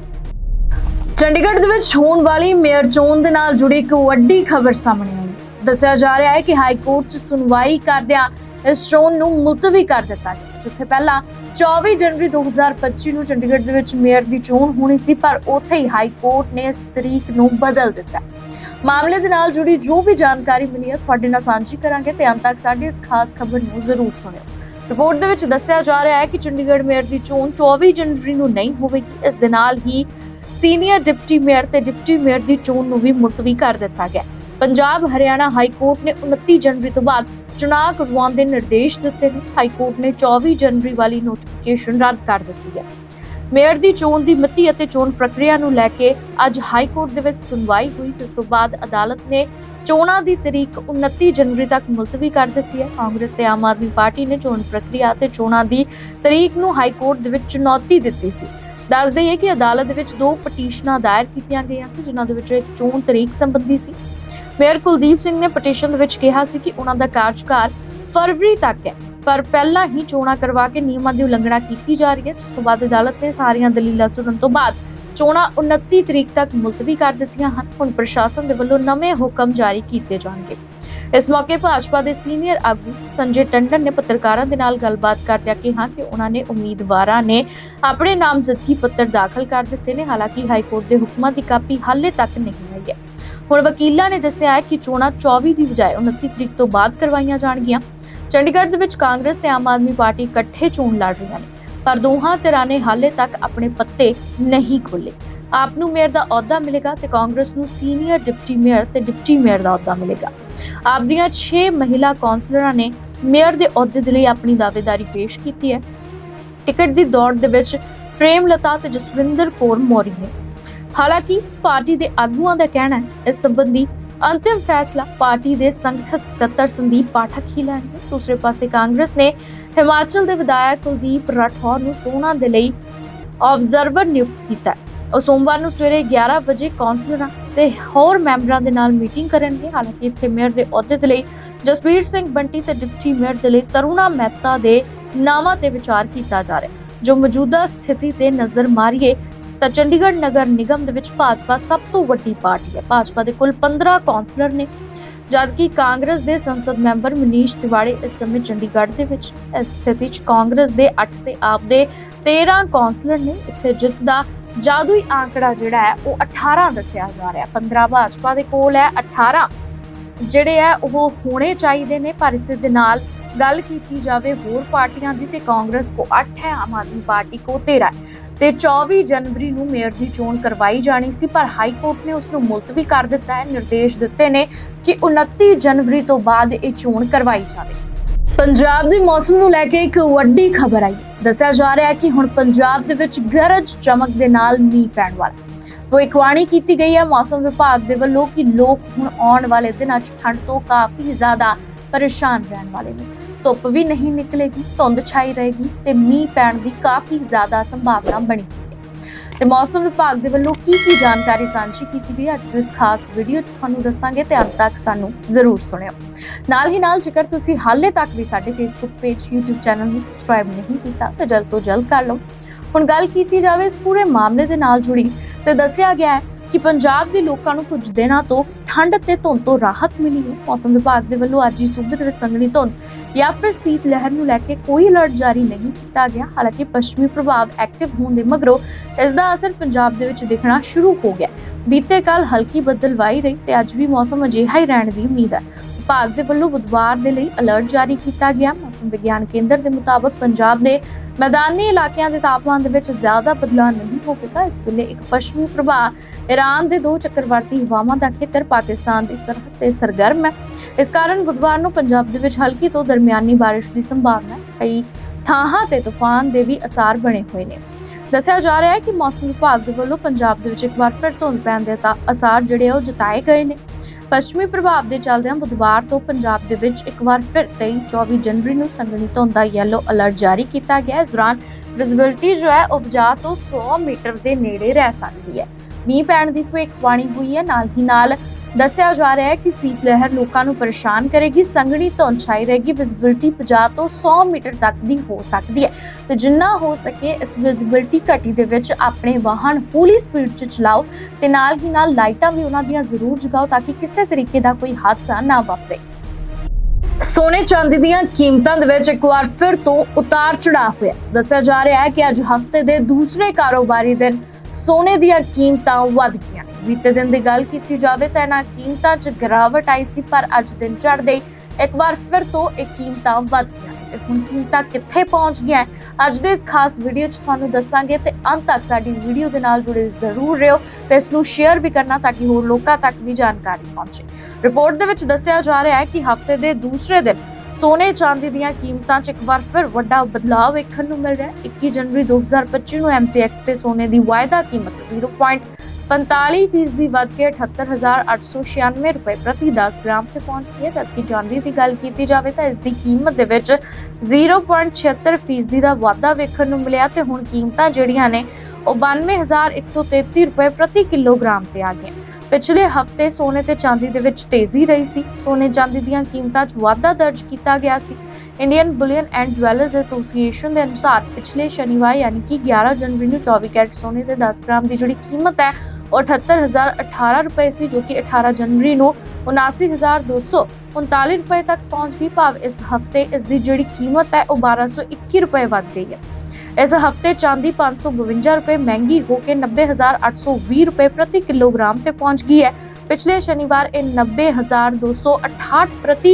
ਚੰਡੀਗੜ੍ਹ ਦੇ ਵਿੱਚ ਹੋਣ ਵਾਲੀ ਮੇਅਰ ਚੋਣ ਦੇ ਨਾਲ ਜੁੜੀ ਇੱਕ ਵੱਡੀ ਖਬਰ ਸਾਹਮਣੇ ਆਈ। ਦੱਸਿਆ ਜਾ ਰਿਹਾ ਹੈ ਕਿ ਹਾਈ ਕੋਰਟ 'ਚ ਸੁਣਵਾਈ ਕਰਦਿਆਂ ਇਸ ਚੋਣ ਨੂੰ ਮੁਲਤਵੀ ਕਰ ਦਿੱਤਾ ਗਿਆ ਜਿੱਥੇ ਪਹਿਲਾਂ 24 ਜਨਵਰੀ 2025 ਨੂੰ ਚੰਡੀਗੜ੍ਹ ਦੇ ਵਿੱਚ ਮੇਅਰ ਦੀ ਚੋਣ ਹੋਣੀ ਸੀ, ਪਰ ਉੱਥੇ ਹੀ ਹਾਈ ਕੋਰਟ ਨੇ ਇਸ ਤਰੀਕ ਨੂੰ ਬਦਲ ਦਿੱਤਾ ਮਾਮਲੇ ਦੇ ਨਾਲ ਜੁੜੀ ਜੋ ਵੀ ਜਾਣਕਾਰੀ ਮਿਲੀ ਹੈ, ਤੁਹਾਡੇ ਨਾਲ ਸਾਂਝੀ ਕਰਾਂਗੇ, ਤੇ ਅੰਤ ਤੱਕ ਸਾਡੀ ਇਸ ਖਾਸ ਖਬਰ ਨੂੰ ਜ਼ਰੂਰ ਸੁਣਿਓ। ਰਿਪੋਰਟ ਦੇ ਵਿੱਚ ਦੱਸਿਆ ਜਾ ਰਿਹਾ ਹੈ ਕਿ ਚੰਡੀਗੜ੍ਹ ਮੇਅਰ ਦੀ ਚੋਣ 24 ਜਨਵਰੀ ਨੂੰ ਨਹੀਂ ਹੋਵੇਗੀ, ਇਸ ਦੇ ਨਾਲ ਹੀ ਸੀਨੀਅਰ ਡਿਪਟੀ ਮੇਅਰ ਤੇ ਡਿਪਟੀ ਮੇਅਰ ਦੀ ਚੋਣ ਨੂੰ ਵੀ ਮੁਲਤਵੀ ਕਰ ਦਿੱਤਾ ਗਿਆ। ਪੰਜਾਬ ਹਰਿਆਣਾ ਹਾਈ ਕੋਰਟ ਨੇ 29 ਜਨਵਰੀ ਤੋਂ ਬਾਅਦ ਚੁਣਾਵ ਕਰਵਾਉਣ ਦੇ ਨਿਰਦੇਸ਼ ਦਿੱਤੇ ਨੇ। ਹਾਈ ਕੋਰਟ ਨੇ 24 ਜਨਵਰੀ ਵਾਲੀ ਨੋਟੀਫਿਕੇਸ਼ਨ ਰੱਦ ਕਰ ਦਿੱਤੀ ਹੈ। ਮੇਅਰ ਦੀ ਚੋਣ ਦੀ ਮਿਤੀ ਅਤੇ ਚੋਣ ਪ੍ਰਕਿਰਿਆ ਨੂੰ ਲੈ ਕੇ ਅੱਜ ਹਾਈ ਕੋਰਟ ਦੇ ਵਿੱਚ ਸੁਣਵਾਈ ਹੋਈ, ਜਿਸ ਤੋਂ ਬਾਅਦ ਅਦਾਲਤ ਨੇ ਚੋਣਾਂ ਦੀ ਤਰੀਕ 29 ਜਨਵਰੀ ਤੱਕ ਮੁਲਤਵੀ ਕਰ ਦਿੱਤੀ ਹੈ। ਕਾਂਗਰਸ ਤੇ ਆਮ ਆਦਮੀ ਪਾਰਟੀ ਨੇ ਚੋਣ ਪ੍ਰਕਿਰਿਆ ਤੇ ਚੋਣਾਂ ਦੀ ਤਰੀਕ ਨੂੰ ਹਾਈ ਕੋਰਟ ਦੇ ਵਿੱਚ ਚੁਣੌਤੀ ਦਿੱਤੀ ਸੀ। ਦੱਸ ਦਈਏ ਕਿ ਅਦਾਲਤ ਦੇ ਵਿੱਚ ਦੋ ਪਟੀਸ਼ਨਾਂ ਦਾਇਰ ਕੀਤੀਆਂ ਗਈਆਂ ਸੀ, ਜਿਨ੍ਹਾਂ ਦੇ ਵਿੱਚ ਇੱਕ ਚੋਣ ਤਰੀਕ ਸੰਬੰਧੀ ਸੀ। ਮੇਅਰ ਕੁਲਦੀਪ ਸਿੰਘ ਨੇ ਪਟੀਸ਼ਨ ਦੇ ਵਿੱਚ ਕਿਹਾ ਸੀ ਕਿ ਉਹਨਾਂ ਦਾ ਕਾਰਜਕਾਲ ਫਰਵਰੀ ਤੱਕ ਹੈ, ਪਰ ਪਹਿਲਾਂ ਹੀ ਚੋਣਾਂ ਕਰਵਾ ਕੇ ਨਿਯਮਾਂ ਦੀ ਉਲੰਘਣਾ ਕੀਤੀ ਜਾ ਰਹੀ ਹੈ, ਜਿਸ ਤੋਂ ਬਾਅਦ ਅਦਾਲਤ ਨੇ ਸਾਰੀਆਂ ਦਲੀਲਾਂ ਸੁਣਨ ਤੋਂ ਬਾਅਦ ਚੋਣਾਂ 29 ਤਰੀਕ ਤੱਕ ਮੁਲਤਵੀ ਕਰ ਦਿੱਤੀਆਂ ਹਨ। ਹੁਣ ਪ੍ਰਸ਼ਾਸਨ ਦੇ ਵੱਲੋਂ ਨਵੇਂ ਹੁਕਮ ਜਾਰੀ ਕੀਤੇ ਜਾਣਗੇ। ਇਸ ਮੌਕੇ ਭਾਜਪਾ ਦੇ ਸੀਨੀਅਰ ਆਗੂ ਸੰਜੇ ਟੰਡਨ ਨੇ ਪੱਤਰਕਾਰਾਂ ਦੇ ਨਾਲ ਗੱਲਬਾਤ ਕਰਦਿਆਂ ਕਿਹਾ ਕਿ ਉਹਨਾਂ ਨੇ ਉਮੀਦਵਾਰਾਂ ਨੇ ਆਪਣੇ ਨਾਮਜ਼ਦਗੀ ਪੱਤਰ ਦਾਖਲ ਕਰ ਦਿੱਤੇ ਨੇ, ਹਾਲਾਂਕਿ ਹਾਈ ਕੋਰਟ ਦੇ ਹੁਕਮਾਂ ਦੀ ਕਾਪੀ ਹਾਲੇ ਤੱਕ ਨਹੀਂ ਆਈ ਹੈ। ਹੁਣ ਵਕੀਲਾਂ ਨੇ ਦੱਸਿਆ ਹੈ ਕਿ ਚੋਣਾਂ 24 ਦੀ ਬਜਾਏ 29 ਤਰੀਕ ਤੋਂ ਬਾਅਦ ਕਰਵਾਈਆਂ ਜਾਣਗੀਆਂ। ਚੰਡੀਗੜ੍ਹ ਦੇ ਵਿੱਚ ਕਾਂਗਰਸ ਤੇ ਆਮ ਆਦਮੀ ਪਾਰਟੀ ਇਕੱਠੇ ਚੋਣ ਲੜ ਰਹੀਆਂ ਨੇ, ਪਰ ਦੋਹਾਂ ਧਿਰਾਂ ਨੇ ਹਾਲੇ ਤੱਕ ਆਪਣੇ ਪੱਤੇ ਨਹੀਂ ਖੋਲੇ ਆਪ ਨੂੰ ਮੇਅਰ ਦਾ ਅਹੁਦਾ ਮਿਲੇਗਾ ਤੇ ਕਾਂਗਰਸ ਨੂੰ ਸੀਨੀਅਰ ਡਿਪਟੀ ਮੇਅਰ ਤੇ ਡਿਪਟੀ ਮੇਅਰ ਦਾ ਅਹੁਦਾ ਮਿਲੇਗਾ। ਆਪ ਦੀਆਂ 6 ਮਹਿਲਾ ਕੌਂਸਲਰਾਂ ਨੇ ਮੇਅਰ ਦੇ ਅਹੁਦੇ ਦੇ ਲਈ ਆਪਣੀ ਦਾਅਵੇਦਾਰੀ ਪੇਸ਼ ਕੀਤੀ ਹੈ। ਟਿਕਟ ਦੀ ਦੌੜ ਦੇ ਵਿੱਚ ਪ੍ਰੇਮ ਲਤਾ ਤੇ ਜਸਵਿੰਦਰ ਕੌਰ ਮੋਰੀ ਨੇ। ਹਾਲਾਂਕਿ ਪਾਰਟੀ ਦੇ ਆਗੂਆਂ ਦਾ ਕਹਿਣਾ ਹੈ, ਇਸ ਸੰਬੰਧੀ ਅੰਤਿਮ ਫੈਸਲਾ ਪਾਰਟੀ ਦੇ ਸੰਗਠਤ ਸਕੱਤਰ ਸੰਦੀਪ ਪਾਠਕ ਹੀ ਲੈਣਗੇ। ਦੂਸਰੇ ਪਾਸੇ ਕਾਂਗਰਸ ਨੇ ਹਿਮਾਚਲ ਦੇ ਵਿਧਾਇਕ ਕੁਲਦੀਪ ਰਾਠੌਰ ਨੂੰ ਚੋਣਾਂ ਦੇ ਲਈ ਆਬਜ਼ਰਵਰ ਨਿਯੁਕਤ ਕੀਤਾ ਉਹ ਸੋਮਵਾਰ ਨੂੰ ਸਵੇਰੇ 11 ਵਜੇ ਕੌਂਸਲਰਾਂ ਤੇ ਹੋਰ ਮੈਂਬਰਾਂ ਦੇ ਨਾਲ ਮੀਟਿੰਗ ਕਰਨਗੇ। ਹਾਲਾਂਕਿ ਇੱਥੇ ਮੇਅਰ ਦੇ ਅਹੁਦੇ ਦੇ ਲਈ ਜਸਬੀਰ ਸਿੰਘ ਬੰਟੀ ਤੇ ਡਿਪਟੀ ਮੇਅਰ ਦੇ ਲਈ ਤਰੁਣਾ ਮਹਿਤਾ ਦੇ ਨਾਮਾਂ ਤੇ ਵਿਚਾਰ ਕੀਤਾ ਜਾ ਰਿਹਾ ਜੋ ਮੌਜੂਦਾ ਸਥਿਤੀ ਤੇ ਨਜ਼ਰ ਮਾਰੀਏ ਤਾਂ ਚੰਡੀਗੜ੍ਹ ਨਗਰ ਨਿਗਮ ਦੇ ਵਿੱਚ ਭਾਜਪਾ ਸਭ ਤੋਂ ਵੱਡੀ ਪਾਰਟੀ ਹੈ। ਭਾਜਪਾ ਦੇ ਕੁੱਲ 15 ਕੌਂਸਲਰ ਨੇ, ਜਦਕਿ ਕਾਂਗਰਸ ਦੇ ਸੰਸਦ ਮੈਂਬਰ ਮਨੀਸ਼ ਤਿਵਾੜੀ ਇਸ ਸਮੇਂ ਚੰਡੀਗੜ੍ਹ ਦੇ ਵਿੱਚ ਇਸ ਸਥਿਤੀ 'ਚ ਕਾਂਗਰਸ ਦੇ 8 ਤੇ ਆਪ ਦੇ 13 ਕੌਂਸਲਰ ਨੇ। ਇੱਥੇ ਜਿੱਤ ਦਾ ਜਾਦੂਈ ਆંકੜਾ ਜਿਹੜਾ ਹੈ, ਉਹ 18 ਦੱਸਿਆ ਜਾ ਰਿਹਾ। 15 ਭਾਜਪਾ ਦੇ ਕੋਲ ਹੈ 18 ਜਿਹੜੇ ਹੈ, ਉਹ ਹੋਣੇ ਚਾਹੀਦੇ ਨੇ, ਪਰ ਇਸ ਦੇ ਨਾਲ ਗੱਲ ਕੀਤੀ ਜਾਵੇ ਹੋਰ ਪਾਰਟੀਆਂ ਦੀ, ਤੇ ਕਾਂਗਰਸ ਕੋ 8 ਹੈ, ਆਮ ਆਦਮੀ ਪਾਰਟੀ ਕੋ 13 ਹੈ। ਤੇ 24 ਜਨਵਰੀ ਨੂੰ ਮੇਅਰ ਦੀ ਚੋਣ ਕਰਵਾਈ ਜਾਣੀ ਸੀ, ਪਰ ਹਾਈ ਕੋਰਟ ਨੇ ਉਸ ਨੂੰ ਮੁਲਤਵੀ ਕਰ ਦਿੱਤਾ ਹੈ, ਨਿਰਦੇਸ਼ ਦਿੱਤੇ ਨੇ ਕਿ 29 ਜਨਵਰੀ ਤੋਂ ਬਾਅਦ ਇਹ ਚੋਣ ਕਰਵਾਈ ਜਾਵੇ। ਪੰਜਾਬ ਦੇ ਮੌਸਮ ਨੂੰ ਲੈ ਕੇ ਇੱਕ ਵੱਡੀ ਖਬਰ ਆਈ। ਦੱਸਿਆ ਜਾ ਰਿਹਾ ਹੈ ਕਿ ਹੁਣ ਪੰਜਾਬ ਦੇ ਵਿੱਚ ਗਰਜ ਚਮਕ ਦੇ ਨਾਲ ਮੀਂਹ ਪੈਣ ਵਾਲਾ ਭਵਿੱਖਬਾਣੀ ਕੀਤੀ ਗਈ ਹੈ। ਮੌਸਮ ਵਿਭਾਗ ਦੇ ਵੱਲੋਂ ਕਿ ਲੋਕ ਹੁਣ ਆਉਣ ਵਾਲੇ ਦਿਨਾਂ 'ਚ ਠੰਡ ਤੋਂ ਕਾਫੀ ਜ਼ਿਆਦਾ ਪਰੇਸ਼ਾਨ ਰਹਿਣ ਵਾਲੇ ਨੇ। ਧੁੱਪ ਵੀ ਨਹੀਂ ਨਿਕਲੇਗੀ, ਧੁੰਦ ਛਾਈ ਰਹੇਗੀ ਤੇ ਮੀਂਹ ਪੈਣ ਦੀ ਕਾਫੀ ਜ਼ਿਆਦਾ ਸੰਭਾਵਨਾ ਬਣੀ ਤੇ ਮੌਸਮ ਵਿਭਾਗ ਦੇ ਵੱਲੋਂ ਕੀ ਕੀ ਜਾਣਕਾਰੀ ਸਾਂਝੀ ਕੀਤੀ ਗਈ ਅੱਜ ਇਸ ਖਾਸ ਵੀਡੀਓ 'ਚ ਤੁਹਾਨੂੰ ਦੱਸਾਂਗੇ ਤੇ ਅੰਤ ਤੱਕ ਸਾਨੂੰ ਜ਼ਰੂਰ ਸੁਣਿਓ। ਨਾਲ ਹੀ ਨਾਲ ਜੇਕਰ ਤੁਸੀਂ ਹਾਲੇ ਤੱਕ ਵੀ ਸਾਡੇ ਫੇਸਬੁੱਕ ਪੇਜ YouTube ਚੈਨਲ ਨੂੰ ਸਬਸਕ੍ਰਾਈਬ ਨਹੀਂ ਕੀਤਾ ਤਾਂ ਜਲਦ ਤੋਂ ਜਲਦ ਕਰ ਲਓ। ਹੁਣ ਗੱਲ ਕੀਤੀ ਜਾਵੇ ਇਸ ਪੂਰੇ ਮਾਮਲੇ ਦੇ ਨਾਲ ਜੁੜੀ ਤੇ ਦੱਸਿਆ ਗਿਆ ਹੈ ਕਿ ਪੰਜਾਬ ਦੇ ਲੋਕਾਂ ਨੂੰ ਕੁਝ ਦਿਨਾਂ ਤੋਂ ਠੰਡ ਤੇ ਧੁੰਦ ਤੋਂ ਰਾਹਤ ਮਿਲੀ ਹੈ। ਮੌਸਮ ਵਿਭਾਗ ਦੇ ਵੱਲੋਂ ਅੱਜ ਹੀ ਸੂਬੇ ਦੇ ਵਿੱਚ ਸੰਘਣੀ ਧੁੰਦ ਜਾਂ ਫਿਰ ਸੀਤ ਲਹਿਰ ਨੂੰ ਲੈ ਕੇ ਕੋਈ ਅਲਰਟ ਜਾਰੀ ਨਹੀਂ ਕੀਤਾ ਗਿਆ। ਹਾਲਾਂਕਿ ਪੱਛਮੀ ਪ੍ਰਭਾਵ ਐਕਟਿਵ ਹੋਣ ਦੇ ਮਗਰੋਂ ਇਸ ਦਾ ਅਸਰ ਪੰਜਾਬ ਦੇ ਵਿੱਚ ਦਿਖਣਾ ਸ਼ੁਰੂ ਹੋ ਗਿਆ। ਬੀਤੇ ਕੱਲ ਹਲਕੀ ਬੱਦਲਵਾਈ ਰਹੀ ਤੇ ਅੱਜ ਵੀ ਮੌਸਮ ਅਜਿਹਾ ਹੀ ਰਹਿਣ ਦੀ ਉਮੀਦ ਹੈ। ਵਿਭਾਗ ਦੇ ਵੱਲੋਂ ਬੁੱਧਵਾਰ ਦੇ ਲਈ ਅਲਰਟ ਜਾਰੀ ਕੀਤਾ ਗਿਆ। ਮੌਸਮ ਵਿਗਿਆਨ ਕੇਂਦਰ ਦੇ ਮੁਤਾਬਕ ਪੰਜਾਬ ਦੇ ਮੈਦਾਨੀ ਇਲਾਕਿਆਂ ਦੇ ਤਾਪਮਾਨ ਦੇ ਵਿੱਚ ਜ਼ਿਆਦਾ ਬਦਲਾਅ ਨਹੀਂ ਹੋਵੇਗਾ ਇਸ ਵੇਲੇ ਇੱਕ ਪੱਛਮੀ ਪ੍ਰਭਾਵ ਈਰਾਨ ਦੇ ਦੋ ਚੱਕਰਵਾਤੀ ਹਵਾਵਾਂ ਦਾ ਖੇਤਰ ਪਾਕਿਸਤਾਨ ਦੀ ਸਰਹੱਦ ਤੇ ਸਰਗਰਮ ਹੈ। ਇਸ ਕਾਰਨ ਬੁੱਧਵਾਰ ਨੂੰ ਪੰਜਾਬ ਦੇ ਵਿੱਚ ਹਲਕੀ ਤੋਂ ਦਰਮਿਆਨੀ ਬਾਰਿਸ਼ ਦੀ ਸੰਭਾਵਨਾ ਹੈ। ਕਈ ਥਾਵਾਂ ਤੇ ਤੂਫਾਨ ਦੇ ਵੀ ਅਸਾਰ ਬਣੇ ਹੋਏ ਨੇ। ਦੱਸਿਆ ਜਾ ਰਿਹਾ ਹੈ ਕਿ ਮੌਸਮ ਵਿਭਾਗ ਦੇ ਵੱਲੋਂ ਪੰਜਾਬ ਦੇ ਵਿੱਚ ਇੱਕ ਵਾਰ ਫਿਰ ਧੁੰਦ ਪੈਣ ਦੇ ਤਾਂ ਅਸਾਰ ਜਿਹੜੇ ਆ ਉਹ ਜਤਾਏ ਗਏ ਨੇ। ਪੱਛਮੀ ਪ੍ਰਭਾਵ ਦੇ ਚੱਲਦਿਆਂ ਬੁੱਧਵਾਰ ਤੋਂ ਪੰਜਾਬ ਦੇ ਵਿੱਚ ਇੱਕ ਵਾਰ ਫਿਰ 23 24 ਜਨਵਰੀ ਨੂੰ ਸੰਘਣੀ ਧੁੰਦ ਦਾ ਯੈਲੋ ਅਲਰਟ ਜਾਰੀ ਕੀਤਾ ਗਿਆ। ਇਸ ਦੌਰਾਨ ਵਿਜ਼ਿਬਿਲਟੀ ਜੋ ਹੈ ਉਪਜਾਅ ਤੋਂ 100 ਮੀਟਰ ਦੇ ਨੇੜੇ ਰਹਿ ਸਕਦੀ ਹੈ। ਮੀਂਹ ਪੈਣ ਦੀ ਭਵਿੱਖਬਾਣੀ ਹੋਈ ਹੈ। ਨਾਲ ਹੀ ਨਾਲ ਦੱਸਿਆ ਜਾ ਰਿਹਾ ਹੈ ਕਿ ਸੀਤ ਲਹਿਰ ਲੋਕਾਂ ਨੂੰ ਪਰੇਸ਼ਾਨ ਕਰੇਗੀ, ਸੰਘਣੀ ਧੁੰਦ ਛਾਈ ਰਹੇਗੀ ਵਿਜ਼ਿਬਿਲਟੀ 50 ਤੋਂ 100 ਮੀਟਰ ਤੱਕ ਦੀ ਹੋ ਸਕਦੀ ਹੈ। ਤੇ ਜਿੰਨਾ ਹੋ ਸਕੇ ਇਸ ਵਿਜ਼ਿਬਿਲਟੀ ਘਟੀ ਦੇ ਵਿੱਚ ਆਪਣੇ ਵਾਹਨ ਹੌਲੀ ਸਪੀਡ 'ਚ ਚਲਾਓ ਤੇ ਨਾਲ ਹੀ ਨਾਲ ਲਾਈਟਾਂ ਵੀ ਉਹਨਾਂ ਦੀਆਂ ਜ਼ਰੂਰ ਜਗਾਓ ਤਾਂ ਕਿ ਕਿਸੇ ਤਰੀਕੇ ਦਾ ਕੋਈ ਹਾਦਸਾ ਨਾ ਵਾਪਰੇ। ਸੋਨੇ ਚਾਂਦੀ ਦੀਆਂ ਕੀਮਤਾਂ ਦੇ ਵਿੱਚ ਇੱਕ ਵਾਰ ਫਿਰ ਤੋਂ ਉਤਾਰ ਚੜਾਅ ਹੋਇਆ। ਦੱਸਿਆ ਜਾ ਰਿਹਾ ਹੈ ਕਿ ਅੱਜ ਹਫ਼ਤੇ ਦੇ ਦੂਸਰੇ ਕਾਰੋਬਾਰੀ ਦਿਨ ਸੋਨੇ ਦੀਆਂ ਕੀਮਤਾਂ ਵੱਧ ਗਈਆਂ। ਨੇ ਬੀਤੇ ਦਿਨ ਦੀ ਗੱਲ ਕੀਤੀ ਜਾਵੇ ਤਾਂ ਇਹਨਾਂ ਕੀਮਤਾਂ 'ਚ ਗਿਰਾਵਟ ਆਈ ਸੀ, ਪਰ ਅੱਜ ਦਿਨ ਚੜ੍ਹਦੇ ਇੱਕ ਵਾਰ ਫਿਰ ਤੋਂ ਇਹ ਕੀਮਤਾਂ ਵੱਧ ਗਈਆਂ ਨੇ। ਤੇ ਹੁਣ ਕੀਮਤਾਂ ਕਿੱਥੇ ਪਹੁੰਚ ਗਈਆਂ ਅੱਜ ਦੇ ਇਸ ਖਾਸ ਵੀਡੀਓ 'ਚ ਤੁਹਾਨੂੰ ਦੱਸਾਂਗੇ ਤੇ ਅੰਤ ਤੱਕ ਸਾਡੀ ਵੀਡੀਓ ਦੇ ਨਾਲ ਜੁੜੇ ਜ਼ਰੂਰ ਰਹੋ ਤੇ ਇਸ ਨੂੰ ਸ਼ੇਅਰ ਵੀ ਕਰਨਾ ਤਾਂ ਕਿ ਹੋਰ ਲੋਕਾਂ ਤੱਕ ਵੀ ਜਾਣਕਾਰੀ ਪਹੁੰਚੇ। ਰਿਪੋਰਟ ਦੇ ਵਿੱਚ ਦੱਸਿਆ ਜਾ ਰਿਹਾ ਹੈ ਕਿ ਹਫ਼ਤੇ ਦੇ ਦੂਸਰੇ ਦਿਨ ਸੋਨੇ ਚਾਂਦੀ ਦੀਆਂ ਕੀਮਤਾਂ 'ਚ ਇੱਕ ਵਾਰ ਫਿਰ ਵੱਡਾ ਬਦਲਾਅ ਵੇਖਣ ਨੂੰ ਮਿਲ ਰਿਹਾ ਹੈ। 21 ਜਨਵਰੀ 2025 ਨੂੰ MCX ਤੇ ਸੋਨੇ ਦੀ ਵਾਅਦਾ ਕੀਮਤ 0.45 ਫੀਸਦੀ ਵੱਧ ਕੇ 78896 ਰੁਪਏ ਪ੍ਰਤੀ 10 ਗ੍ਰਾਮ ਤੇ ਪਹੁੰਚ ਗਈ ਹੈ। ਜਦਕਿ ਚਾਂਦੀ ਦੀ ਗੱਲ ਕੀਤੀ ਜਾਵੇ ਤਾਂ ਇਸ ਦੀ ਕੀਮਤ ਦੇ ਵਿੱਚ 0.76 ਫੀਸਦੀ ਦਾ ਵਾਧਾ ਵੇਖਣ ਨੂੰ ਮਿਲਿਆ ਤੇ ਹੁਣ ਕੀਮਤਾਂ ਜਿਹੜੀਆਂ ਨੇ ਉਹ 92133 ਰੁਪਏ ਪ੍ਰਤੀ ਕਿਲੋਗ੍ਰਾਮ ਤੇ ਆ ਗਈਆਂ ਪਿਛਲੇ ਹਫ਼ਤੇ ਸੋਨੇ ਤੇ ਚਾਂਦੀ ਦੇ ਵਿੱਚ ਤੇਜ਼ੀ ਰਹੀ ਸੀ। ਸੋਨੇ ਚਾਂਦੀ ਦੀਆਂ ਕੀਮਤਾਂ 'ਚ ਵਾਧਾ ਦਰਜ ਕੀਤਾ ਗਿਆ ਸੀ। Indian bullion and jewellers association ਦੇ ਅਨੁਸਾਰ ਪਿਛਲੇ ਸ਼ਨੀਵਾਰ ਯਾਨੀ ਕਿ 11 ਜਨਵਰੀ ਨੂੰ 24 ਕੈਰਟ ਸੋਨੇ ਦੇ 10 ਗ੍ਰਾਮ ਦੀ ਜਿਹੜੀ ਕੀਮਤ ਹੈ, ਉਹ 78018 ਰੁਪਏ ਸੀ, ਜੋ ਕਿ 18 ਜਨਵਰੀ ਨੂੰ 79239 ਰੁਪਏ ਤੱਕ ਪਹੁੰਚ ਗਈ। ਭਾਵ ਇਸ ਹਫ਼ਤੇ ਇਸ ਦੀ ਜਿਹੜੀ ਕੀਮਤ ਹੈ, ਉਹ 1221 ਰੁਪਏ ਵੱਧ ਗਈ ਹੈ। ਇਸ ਹਫ਼ਤੇ ਚਾਂਦੀ 552 ਰੁਪਏ ਮਹਿੰਗੀ ਹੋ ਕੇ 90820 ਰੁਪਏ ਪ੍ਰਤੀ ਕਿਲੋਗ੍ਰਾਮ ਤੇ ਪਹੁੰਚ ਗਈ ਹੈ। ਪਿਛਲੇ ਸ਼ਨੀਵਾਰ ਇਹ 90268 ਪ੍ਰਤੀ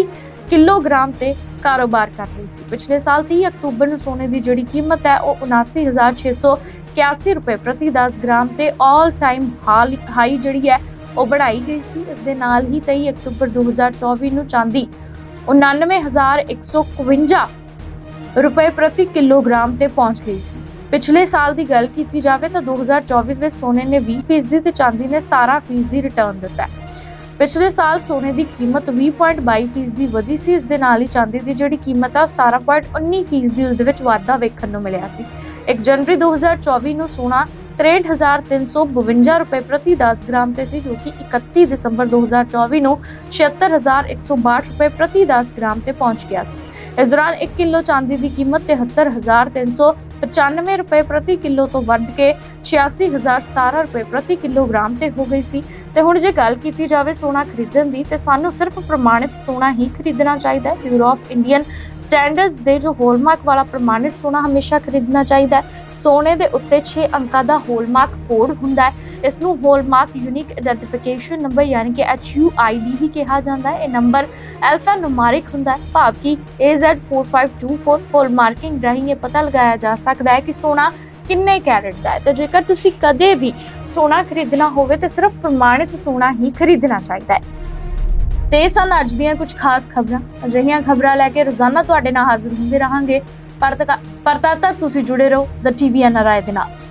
ਕਿਲੋਗ੍ਰਾਮ ਤੇ ਕਾਰੋਬਾਰ ਕਰ ਰਹੀ ਸੀ। ਪਿਛਲੇ ਸਾਲ 30 ਅਕਤੂਬਰ ਨੂੰ ਸੋਨੇ ਦੀ ਜਿਹੜੀ ਕੀਮਤ ਹੈ, ਉਹ 79681 ਰੁਪਏ ਪ੍ਰਤੀ 10 ਗ੍ਰਾਮ ਤੇ ਆਲ ਟਾਈਮ ਹਾਈ ਜਿਹੜੀ ਹੈ, ਉਹ ਬਣਾਈ ਗਈ ਸੀ। ਇਸ ਦੇ ਨਾਲ ਹੀ 23 ਅਕਤੂਬਰ 2024 ਨੂੰ ਚਾਂਦੀ 99152 ਰੁਪਏ ਪ੍ਰਤੀ ਕਿਲੋਗ੍ਰਾਮ ਤੇ ਪਹੁੰਚ ਗਈ ਸੀ। ਪਿਛਲੇ ਸਾਲ ਦੀ ਗੱਲ ਕੀਤੀ ਜਾਵੇ ਤਾਂ 2024 ਵਿੱਚ ਸੋਨੇ ਨੇ 20% ਤੇ ਚਾਂਦੀ ਨੇ 17% ਰਿਟਰਨ ਦਿੱਤਾ ਪਿਛਲੇ ਸਾਲ ਸੋਨੇ ਦੀ ਕੀਮਤ 20.22% ਦੀ ਵਧੀ ਸੀ। ਇਸ ਦੇ ਨਾਲ ਹੀ ਚਾਂਦੀ ਦੀ ਜਿਹੜੀ ਕੀਮਤ ਹੈ ਉਹ 17.19% ਦੀ ਉਸ ਵਿੱਚ ਵਾਧਾ ਵੇਖਣ ਨੂੰ ਮਿਲਿਆ ਸੀ। 1 ਜਨਵਰੀ 2024 ਨੂੰ ਸੋਨਾ 63352 ਰੁਪਏ ਪ੍ਰਤੀ 10 ਗ੍ਰਾਮ ਤੇ ਸੀ, ਜੋ ਕਿ 31 ਦਸੰਬਰ 2024 ਨੂੰ 76162 ਰੁਪਏ ਪ੍ਰਤੀ 10 ਗ੍ਰਾਮ ਤੇ ਪਹੁੰਚ ਗਿਆ ਸੀ। ਇਸ ਦੌਰਾਨ 1 ਕਿਲੋ ਚਾਂਦੀ ਦੀ ਕੀਮਤ 73395 ਰੁਪਏ ਪ੍ਰਤੀ ਕਿਲੋ ਤੋਂ ਵੱਧ ਕੇ 86017 ਰੁਪਏ ਪ੍ਰਤੀ ਕਿਲੋਗ੍ਰਾਮ ਤੇ ਹੋ ਗਈ ਸੀ। ਤੇ ਹੁਣ ਜੇ ਗੱਲ ਕੀਤੀ ਜਾਵੇ ਸੋਨਾ ਖਰੀਦਣ ਦੀ, ਤੇ ਸਾਨੂੰ ਸਿਰਫ ਪ੍ਰਮਾਣਿਤ ਸੋਨਾ ਹੀ ਖਰੀਦਣਾ ਚਾਹੀਦਾ ਹੈ। ਬਿਊਰੋ ਆਫ ਇੰਡੀਅਨ ਸਟੈਂਡਰਡਸ ਦੇ ਜੋ ਹੋਲਮਾਰਕ ਵਾਲਾ ਪ੍ਰਮਾਣਿਤ ਸੋਨਾ ਹਮੇਸ਼ਾ ਖਰੀਦਣਾ ਚਾਹੀਦਾ ਹੈ। ਸੋਨੇ ਦੇ ਉੱਤੇ 6 ਅੰਕਾਂ ਦਾ ਹੋਲਮਾਰਕ ਕੋਡ ਹੁੰਦਾ ਹੈ। ਇਸ ਨੂੰ ਹੋਲਮਾਰਕ ਯੂਨੀਕ ਆਇਡੈਂਟੀਫਿਕੇਸ਼ਨ ਨੰਬਰ ਯਾਨੀ ਕਿ HUID ਵੀ ਕਿਹਾ ਜਾਂਦਾ ਹੈ। ਇਹ ਨੰਬਰ ਐਲਫਾ ਨੂਮੈਰਿਕ ਹੁੰਦਾ ਹੈ। ਭਾਵ ਕਿ AZ4524 ਹੋਲਮਾਰਕਿੰਗ ਰਾਹੀਂ ਇਹ ਪਤਾ ਲਗਾਇਆ ਜਾ ਸਕਦਾ ਹੈ ਕਿ ਸੋਨਾ ਕਿੰਨੇ ਕੈਰਟ ਦਾ ਹੈ। ਤੇ ਜੇਕਰ ਤੁਸੀਂ ਕਦੇ ਵੀ ਸੋਨਾ ਖਰੀਦਣਾ ਹੋਵੇ ਤਾਂ ਸਿਰਫ ਪ੍ਰਮਾਣਿਤ ਸੋਨਾ ਹੀ ਖਰੀਦਣਾ ਚਾਹੀਦਾ ਹੈ। ਤੇ ਸਨ ਅੱਜ ਦੀਆਂ ਕੁਝ ਖਾਸ ਖਬਰਾਂ। ਅਜਿਹੀਆਂ ਖਬਰਾਂ ਲੈ ਕੇ ਰੋਜ਼ਾਨਾ ਤੁਹਾਡੇ ਨਾਲ ਹਾਜ਼ਰ ਹੁੰਦੇ ਰਹਾਂਗੇ। ਪਰ ਤੱਕ ਤੁਸੀਂ ਜੁੜੇ ਰਹੋ। ਦ ਟੀਵੀ ਐਨਆਰਆਈ ਦੇ ਨਾਲ।